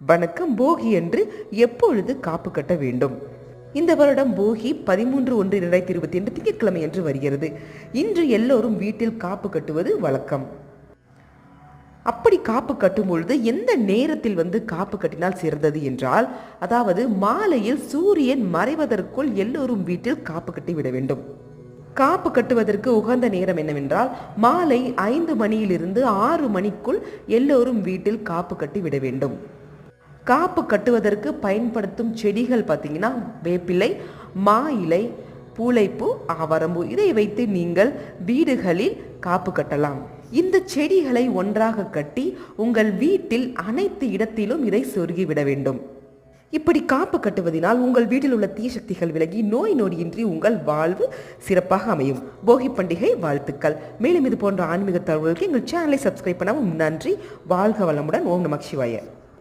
வணக்கம் போகி என்று எப்பொழுது காப்பு கட்ட வேண்டும்? இந்த வருடம் போகி பதிமூன்று ஒன்று இரண்டாயிரத்தி இருபத்தி ரெண்டு திங்கட்கிழமை என்று வருகிறது. இன்று எல்லோரும் வீட்டில் காப்பு கட்டுவது வழக்கம். அப்படி காப்பு கட்டும் பொழுது எந்த நேரத்தில் வந்து காப்பு கட்டினால் சிறந்தது என்றால் அதாவது மாலையில் சூரியன் மறைவதற்குள் எல்லோரும் வீட்டில் காப்பு கட்டி விட வேண்டும். காப்பு கட்டுவதற்கு உகந்த நேரம் என்னவென்றால் மாலை ஐந்து மணியிலிருந்து ஆறு மணிக்குள் எல்லோரும் வீட்டில் காப்பு கட்டி விட வேண்டும். காப்பு கட்டுவதற்கு பயன்படுத்தும் செடிகள் பார்த்தீங்கன்னா வேப்பிலை மா இலை பூளைப்பூ ஆவரம்பூ இதை வைத்து நீங்கள் வீடுகளில் காப்பு கட்டலாம். இந்த செடிகளை ஒன்றாக கட்டி உங்கள் வீட்டில் அனைத்து இடத்திலும் இதை சொருகிவிட வேண்டும். இப்படி காப்பு கட்டுவதினால் உங்கள் வீட்டில் உள்ள தீசக்திகள் விலகி நோய் நொடியின்றி உங்கள் வாழ்வு சிறப்பாக அமையும். போகி பண்டிகை வாழ்த்துக்கள். மேலும் இது போன்ற ஆன்மீக தகவல்களுக்கு எங்கள் சேனலை சப்ஸ்கிரைப் பண்ணவும் நன்றி. வாழ்க வளமுடன். ஓம் நமக் சிவாய.